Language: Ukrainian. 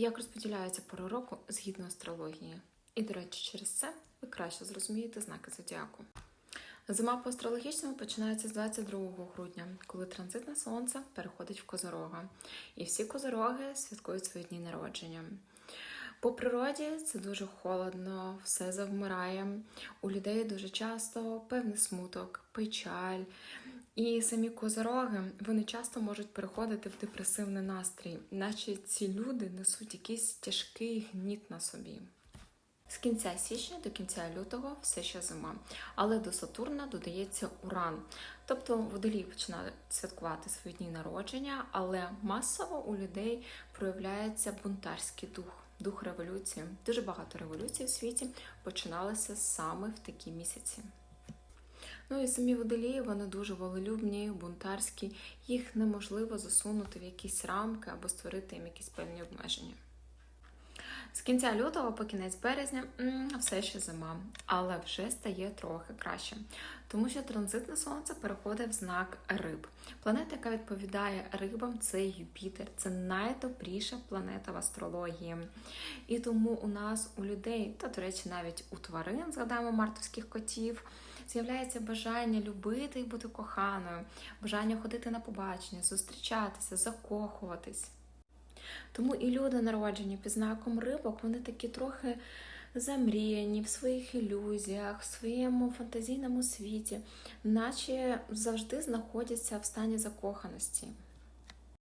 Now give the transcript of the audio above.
як розподіляються пори року згідно астрології. І, до речі, через це ви краще зрозумієте знаки зодіаку. Зима по астрологічному починається з 22 грудня, коли транзитне сонце переходить в козорога. І всі козороги святкують свої дні народження. По природі це дуже холодно, все завмирає. У людей дуже часто певний смуток, печаль. І самі козороги вони часто можуть переходити в депресивний настрій, наче ці люди несуть якийсь тяжкий гніт на собі. З кінця січня до кінця лютого все ще зима, але до Сатурна додається Уран. Тобто водолій починає святкувати свої дні народження, але масово у людей проявляється бунтарський дух, дух революції. Дуже багато революцій в світі починалися саме в такі місяці. Ну і самі водолії, вони дуже волелюбні, бунтарські, їх неможливо засунути в якісь рамки або створити їм якісь певні обмеження. З кінця лютого по кінець березня все ще зима, але вже стає трохи краще, тому що транзитне сонце переходить в знак риб. Планета, яка відповідає рибам, це Юпітер, це найдобріша планета в астрології. І тому у нас у людей, та до речі, навіть у тварин, згадаємо мартовських котів, з'являється бажання любити і бути коханою, бажання ходити на побачення, зустрічатися, закохуватись. Тому і люди, народжені під знаком рибок, вони такі трохи замріяні в своїх ілюзіях, в своєму фантазійному світі, наче завжди знаходяться в стані закоханості.